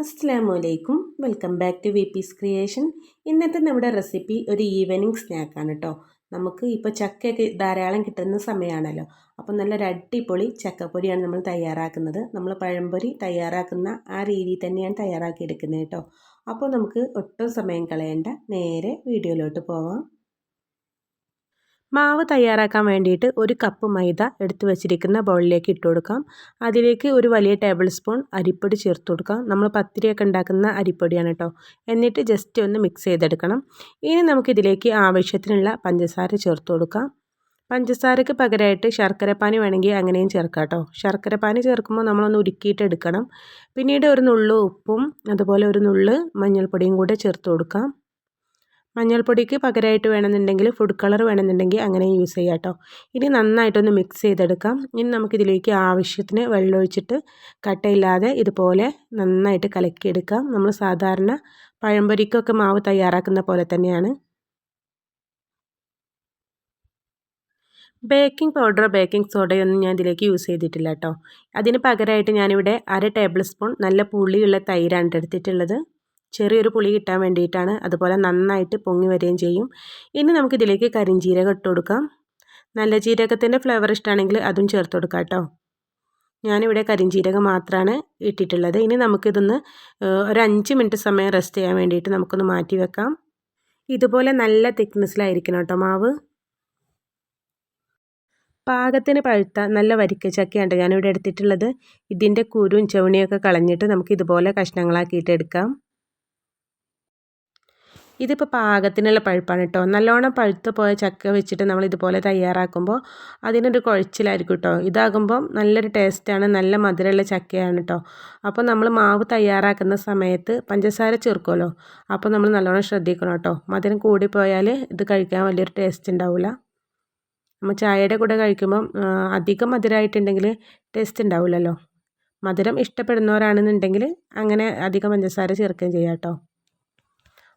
അസ്സാമു വലൈക്കും welcome back to V peace creation ഇന്നത്തെ നമ്മുടെ റെസിപ്പി ഒരു ഈവനിങ് സ്നാക്കാണ് കേട്ടോ നമുക്ക് ഇപ്പോൾ ചക്കയൊക്കെ ധാരാളം കിട്ടുന്ന സമയമാണല്ലോ അപ്പോൾ നല്ലൊരു അടിപൊളി ചക്കപ്പൊരിയാണ് നമ്മൾ തയ്യാറാക്കുന്നത്. നമ്മൾ പഴംപൊരി തയ്യാറാക്കുന്ന ആ രീതിയിൽ തന്നെയാണ് തയ്യാറാക്കിയെടുക്കുന്നത് കേട്ടോ അപ്പോൾ നമുക്ക് ഒട്ടും സമയം കളയേണ്ട. നേരെ വീഡിയോയിലോട്ട് പോവാം. മാവ് തയ്യാറാക്കാൻ വേണ്ടിയിട്ട് ഒരു കപ്പ് മൈദ എടുത്തു വെച്ചിരിക്കുന്ന ബൗളിലേക്ക് ഇട്ട് കൊടുക്കാം. അതിലേക്ക് ഒരു വലിയ ടേബിൾ സ്പൂൺ അരിപ്പൊടി ചേർത്ത് കൊടുക്കാം. നമ്മൾ പത്തിരിയൊക്കെ ഉണ്ടാക്കുന്ന അരിപ്പൊടിയാണ് കേട്ടോ എന്നിട്ട് ജസ്റ്റ് ഒന്ന് മിക്സ് ചെയ്തെടുക്കണം. ഇനി നമുക്കിതിലേക്ക് ആവശ്യത്തിനുള്ള പഞ്ചസാര ചേർത്ത് കൊടുക്കാം. പഞ്ചസാരയ്ക്ക് പകരമായിട്ട് ശർക്കരപ്പാനി വേണമെങ്കിൽ അങ്ങനെയും ചേർക്കാം കേട്ടോ ശർക്കരപ്പാനി ചേർക്കുമ്പോൾ നമ്മളൊന്ന് ഉരുക്കിയിട്ട് എടുക്കണം. പിന്നീട് ഒരു നുള്ളു ഉപ്പും അതുപോലെ ഒരു നുള്ളു മഞ്ഞൾപ്പൊടിയും കൂടെ ചേർത്ത് കൊടുക്കാം. മഞ്ഞൾപ്പൊടിക്ക് പകരമായിട്ട് വേണമെന്നുണ്ടെങ്കിൽ ഫുഡ് കളർ വേണമെന്നുണ്ടെങ്കിൽ അങ്ങനെ യൂസ് ചെയ്യാം കേട്ടോ. ഇനി നന്നായിട്ടൊന്ന് മിക്സ് ചെയ്തെടുക്കാം. ഇനി നമുക്കിതിലേക്ക് ആവശ്യത്തിന് വെള്ളമൊഴിച്ചിട്ട് കട്ടയില്ലാതെ ഇതുപോലെ നന്നായിട്ട് കലക്കിയെടുക്കാം. നമ്മൾ സാധാരണ പഴംപൊരിക്കൊക്കെ മാവ് തയ്യാറാക്കുന്ന പോലെ തന്നെയാണ്. ബേക്കിംഗ് പൗഡർ ബേക്കിംഗ് സോഡയൊന്നും ഞാൻ ഇതിലേക്ക് യൂസ് ചെയ്തിട്ടില്ല കേട്ടോ. അതിന് പകരമായിട്ട് ഞാനിവിടെ അര ടേബിൾ സ്പൂൺ നല്ല പുളിയുള്ള തൈരാണ് എടുത്തിട്ടുള്ളത്. ചെറിയൊരു പുളി കിട്ടാൻ വേണ്ടിയിട്ടാണ്. അതുപോലെ നന്നായിട്ട് പൊങ്ങി വരികയും ചെയ്യും. ഇനി നമുക്കിതിലേക്ക് കരിഞ്ചീരകം ഇട്ട് കൊടുക്കാം. നല്ല ജീരകത്തിന്റെ ഫ്ലേവർ ഇഷ്ടമാണെങ്കിൽ അതും ചേർത്ത് കൊടുക്കാം കേട്ടോ. ഞാനിവിടെ കരിഞ്ചീരകം മാത്രമാണ് ഇട്ടിട്ടുള്ളത്. ഇനി നമുക്കിതൊന്ന് ഒരു അഞ്ച് മിനിറ്റ് സമയം റെസ്റ്റ് ചെയ്യാൻ വേണ്ടിയിട്ട് നമുക്കൊന്ന് മാറ്റി വെക്കാം. ഇതുപോലെ നല്ല തിക്നെസ്സിലായിരിക്കണം കേട്ടോ മാവ്. പാകത്തിന് പഴുത്ത നല്ല വരിക്ക ചക്കയാണ് ഞാനിവിടെ എടുത്തിട്ടുള്ളത്. ഇതിന്റെ കുരും ചവണിയൊക്കെ കളഞ്ഞിട്ട് നമുക്ക് ഇതുപോലെ കഷ്ണങ്ങളാക്കിയിട്ട് എടുക്കാം. ഇതിപ്പോൾ പാകത്തിനുള്ള പഴുപ്പാണ് കേട്ടോ. നല്ലോണം പഴുത്ത് പോയ ചക്ക വെച്ചിട്ട് നമ്മൾ ഇതുപോലെ തയ്യാറാക്കുമ്പോൾ അതിനൊരു കുഴച്ചിലായിരിക്കും കേട്ടോ. ഇതാകുമ്പോൾ നല്ലൊരു ടേസ്റ്റാണ് നല്ല മധുരമുള്ള ചക്കയാണ് കേട്ടോ. അപ്പോൾ നമ്മൾ മാവ് തയ്യാറാക്കുന്ന സമയത്ത് പഞ്ചസാര ചേർക്കുമല്ലോ? അപ്പോൾ നമ്മൾ നല്ലോണം ശ്രദ്ധിക്കണം കേട്ടോ. മധുരം കൂടിപ്പോയാൽ ഇത് കഴിക്കാൻ വലിയൊരു ടേസ്റ്റ് ഉണ്ടാവില്ല നമ്മൾ ചായയുടെ കൂടെ കഴിക്കുമ്പം അധികം മധുരമായിട്ടുണ്ടെങ്കിൽ ടേസ്റ്റ് ഉണ്ടാവില്ലല്ലോ മധുരം ഇഷ്ടപ്പെടുന്നവരാണെന്നുണ്ടെങ്കിൽ അങ്ങനെ അധികം പഞ്ചസാര ചേർക്കുകയും ചെയ്യാം കേട്ടോ.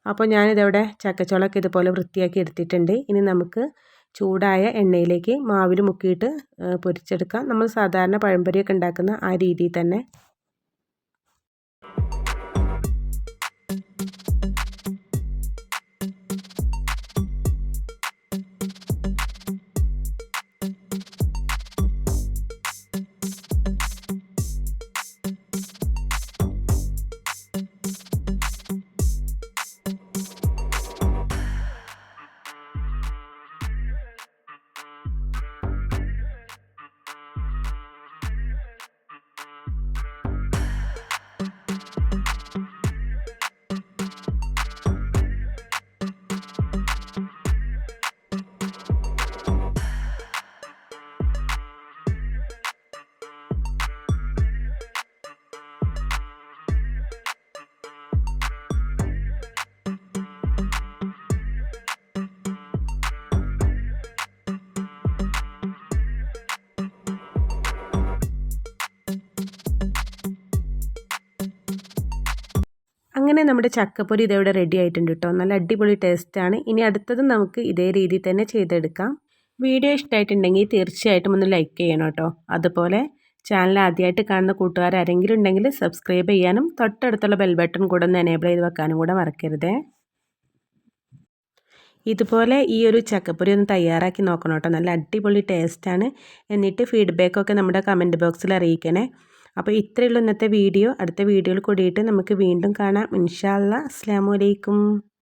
അപ്പോൾ ഞാനിതവിടെ ചക്കച്ചോളൊക്കെ ഇതുപോലെ വൃത്തിയാക്കി എടുത്തിട്ടുണ്ട്. ഇനി നമുക്ക് ചൂടായ എണ്ണയിലേക്ക് മാവിൽ മുക്കിയിട്ട് പൊരിച്ചെടുക്കാം. നമ്മൾ സാധാരണ പഴംപൊരിയൊക്കെ ഉണ്ടാക്കുന്ന ആ രീതിയിൽ തന്നെ. അങ്ങനെ നമ്മുടെ ചക്കപ്പൊരി ഇതേവിടെ റെഡി ആയിട്ടുണ്ട് കേട്ടോ നല്ല അടിപൊളി ടേസ്റ്റാണ് ഇനി അടുത്തത് നമുക്ക് ഇതേ രീതി തന്നെ ചെയ്തെടുക്കാം. വീഡിയോ ഇഷ്ടമായിട്ടുണ്ടെങ്കിൽ തീർച്ചയായിട്ടും ഒന്ന് ലൈക്ക് ചെയ്യണം കേട്ടോ അതുപോലെ ചാനൽ ആദ്യമായിട്ട് കാണുന്ന കൂട്ടുകാർ ആരെങ്കിലും ഉണ്ടെങ്കിൽ സബ്സ്ക്രൈബ് ചെയ്യാനും തൊട്ടടുത്തുള്ള ബെൽ ബട്ടൺ കൂടെ ഒന്ന് എനേബിൾ ചെയ്ത് വെക്കാനും കൂടെ മറക്കരുതേ. ഇതുപോലെ ഈ ഒരു ചക്കപ്പൊരി ഒന്ന് തയ്യാറാക്കി നോക്കണം കേട്ടോ നല്ല അടിപൊളി ടേസ്റ്റാണ് എന്നിട്ട് ഫീഡ്ബാക്കൊക്കെ നമ്മുടെ കമന്റ് ബോക്സിൽ അറിയിക്കണേ. അപ്പോൾ ഇത്രയുള്ള ഇന്നത്തെ വീഡിയോ. അടുത്ത വീഡിയോയിൽ കൂടിയിട്ട് നമുക്ക് വീണ്ടും കാണാം. ഇൻഷാല്ല അസ്സാം വലൈക്കും